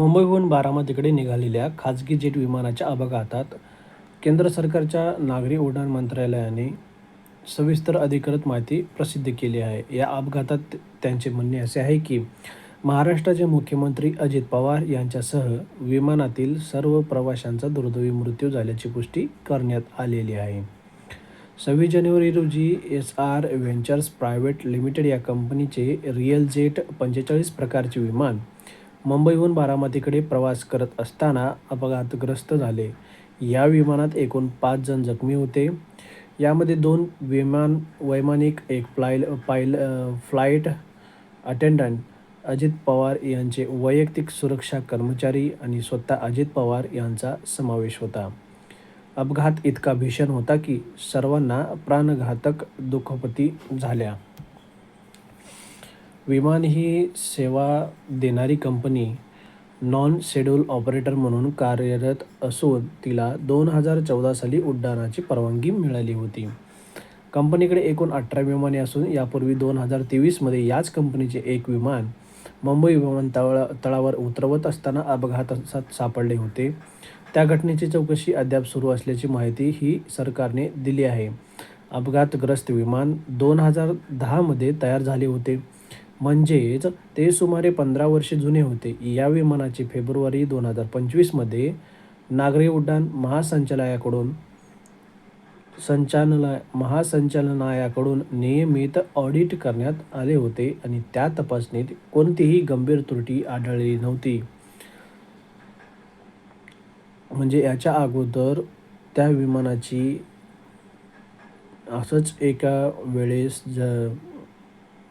मुंबईहून बारामतीकडे निघालेल्या खाजगी जेट विमानाच्या अपघातात केंद्र सरकारच्या नागरी उड्डाण मंत्रालयाने सविस्तर अधिकृत माहिती प्रसिद्ध केली आहे. या अपघातात त्यांचे म्हणणे असे आहे की महाराष्ट्राचे मुख्यमंत्री अजित पवार यांच्यासह विमानातील सर्व प्रवाशांचा दुर्दैवी मृत्यू झाल्याची पुष्टी करण्यात आलेली आहे. सव्वीस जानेवारी रोजी S R ventures private limited या कंपनीचे रिअल जेट पंचेचाळीस प्रकारचे विमान मुंबईहून बारामतीकडे प्रवास करत असताना अपघातग्रस्त झाले. या विमानात एकूण पाच जण जखमी होते. यामध्ये दोन विमान वैमानिक एक फ्लाय पायल फ्लाईट अटेंडंट अजित पवार यांचे वैयक्तिक सुरक्षा कर्मचारी आणि स्वतः अजित पवार यांचा समावेश होता. अपघात इतका भीषण होता की सर्वांना प्राणघातक दुखापती झाल्या. विमान ही सेवा देणारी कंपनी नॉन शेड्यूल ऑपरेटर म्हणून कार्यरत असून तिला दोन हजार चौदा साली उड्डाणाची परवानगी मिळाली होती. कंपनीकडे एकूण अठरा विमाने असून यापूर्वी दोन हजार तेवीसमध्ये याच कंपनीचे एक विमान मुंबई विमानतळ तळावर उतरवत असताना अपघातात सापडले होते. त्या घटनेची चौकशी अद्याप सुरू असल्याची माहिती ही सरकारने दिली आहे. अपघातग्रस्त विमान दोन हजार दहामध्ये तयार झाले होते. म्हणजेच ते सुमारे पंधरा वर्षे जुने होते. या विमानाचे फेब्रुवारी दोन हजार पंचवीसमध्ये नागरी उड्डाण महासंचालयाकडून संचालना महासंचालनायाकडून नियमित ऑडिट करण्यात आले होते आणि त्या तपासणीत कोणतीही गंभीर त्रुटी आढळली नव्हती. म्हणजे याच्या अगोदर त्या विमानाची असंच एका वेळेस ज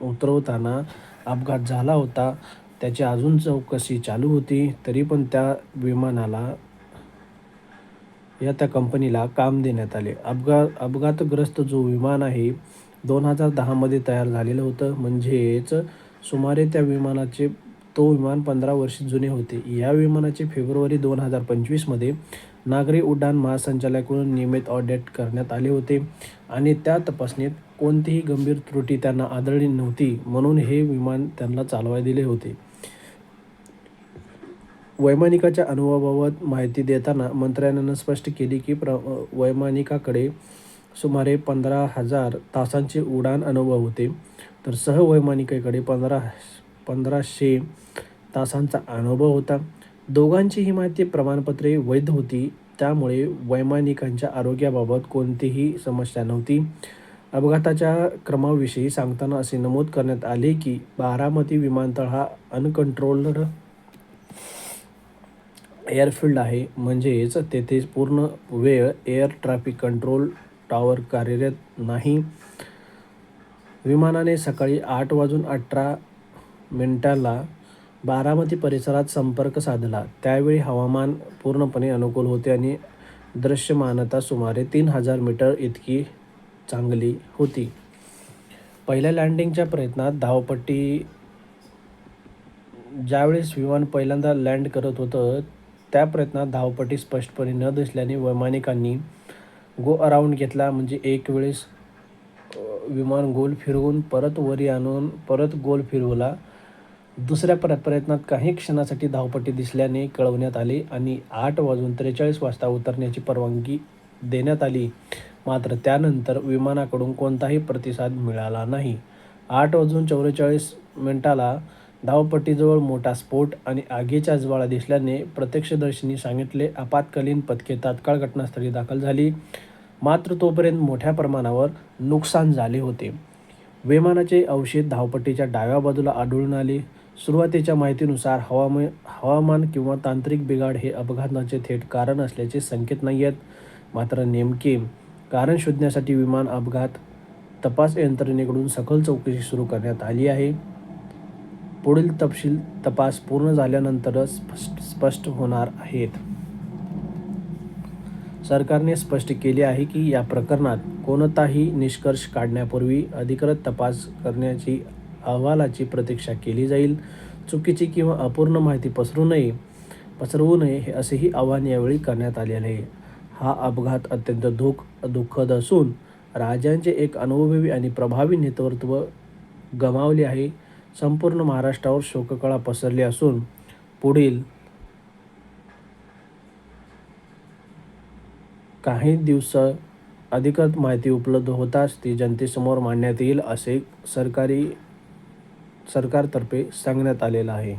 उतरवताना अपघात झाला होता. त्याची अजून चौकशी चालू होती. तरी पण त्या विमानाला या त्या कंपनीला काम देण्यात आले. अपघात अपघातग्रस्त जो विमान आहे दोन हजार दहामध्ये तयार झालेलं होतं. म्हणजेच सुमारे त्या विमानाचे तो विमान पंधरा वर्ष जुने होते. या विमानाचे फेब्रुवारी दोन हजार पंचवीसमध्ये नागरी उड्डाण महासंचालकाकडून नियमित ऑडिट करण्यात आले होते आणि त्या तपासणीत कोणतीही गंभीर त्रुटी त्यांना आढळली नव्हती म्हणून हे विमान त्यांना चालवाय दिले होते. वैमानिकाच्या अनुभवाबाबत माहिती देताना मंत्र्यांना स्पष्ट केली की प्र वैमानिकाकडे सुमारे पंधरा हजार तासांचे उडान अनुभव होते. तर सहवैमानिकेकडे पंधरा पंधराशे तासांचा अनुभव होता. दोघांची ही माहिती प्रमाणपत्रे वैध होती. त्यामुळे वैमानिकांच्या आरोग्याबाबत कोणतीही समस्या नव्हती. अपघाताच्या क्रमाविषयी सांगताना असे नमूद करण्यात आले की बारामती विमानतळ हा अनकंट्रोल्ड एअरफील्ड आहे. म्हणजेच तेथे पूर्ण वेळ एअर ट्रॅफिक कंट्रोल टॉवर कार्यरत नाही. विमानाने सकाळी आठ वाजून अठरा मिनिटाला बारामती परिसरात संपर्क साधला. त्यावेळी हवामान पूर्णपणे अनुकूल होते आणि दृश्यमानता सुमारे तीन हजार मीटर इतकी चांगली होती. पहिल्या लँडिंगच्या प्रयत्नात धावपट्टी ज्यावेळेस विमान पहिल्यांदा लँड करत होतं त्या प्रयत्नात धावपट्टी स्पष्टपणे न दिसल्याने वैमानिकांनी गो अराऊंड घेतला. म्हणजे एक वेळेस विमान गोल फिरवून परत वरी आणून परत गोल फिरवला. दुसऱ्या प्र प्रयत्नात काही क्षणासाठी धावपट्टी दिसल्याने कळवण्यात आले आणि आठ वाजून त्रेचाळीस वाजता उतरण्याची परवानगी देण्यात आली. मात्र त्यानंतर विमानाकडून कोणताही प्रतिसाद मिळाला नाही. आठ वाजून चौवेचाळीस मिनिटाला धावपट्टीजवळ मोठा स्फोट आणि आगीच्या ज्वाळा दिसल्याने प्रत्यक्षदर्शींनी सांगितले आपत्कालीन पथके तात्काळ घटनास्थळी दाखल झाली. मात्र तोपर्यंत मोठ्या प्रमाणावर नुकसान झाले होते. विमानाचे अवशेष धावपट्टीच्या डाव्या बाजूला आढळून आले. सुरुवातीच्या माहितीनुसार हवाम हवामान किंवा तांत्रिक बिघाड हे अपघाताचे थेट कारण असल्याचे संकेत नाही आहेत. मात्र नेमके कारण शोधण्यासाठी विमान अपघात तपास यंत्रणेकडून सखोल चौकशी सुरू करण्यात आली आहे. पुढील तपशील तपास पूर्ण झाल्यानंतरच स्पष्ट स्पष्ट होणार आहेत. सरकारने स्पष्ट केले आहे की या प्रकरणात कोणताही निष्कर्ष काढण्यापूर्वी अधिकृत तपास करण्याची अहवालाची प्रतीक्षा केली जाईल. चुकीची किंवा अपूर्ण माहिती पसरू नये पसरवू नये हे असेही आव्हान यावेळी करण्यात आलेले आहे. हा अपघात अत्यंत दुःख दुःखद असून राजांचे एक अनुभवी आणि प्रभावी नेतृत्व गमावले आहे. संपूर्ण महाराष्ट्रावर शोककळा पसरली असून पुढील काही दिवस अधिकत माहिती उपलब्ध होताच ती जनतेसमोर मांडण्यात येईल असे सरकारी सरकारतर्फे सांगण्यात आलेलं आहे.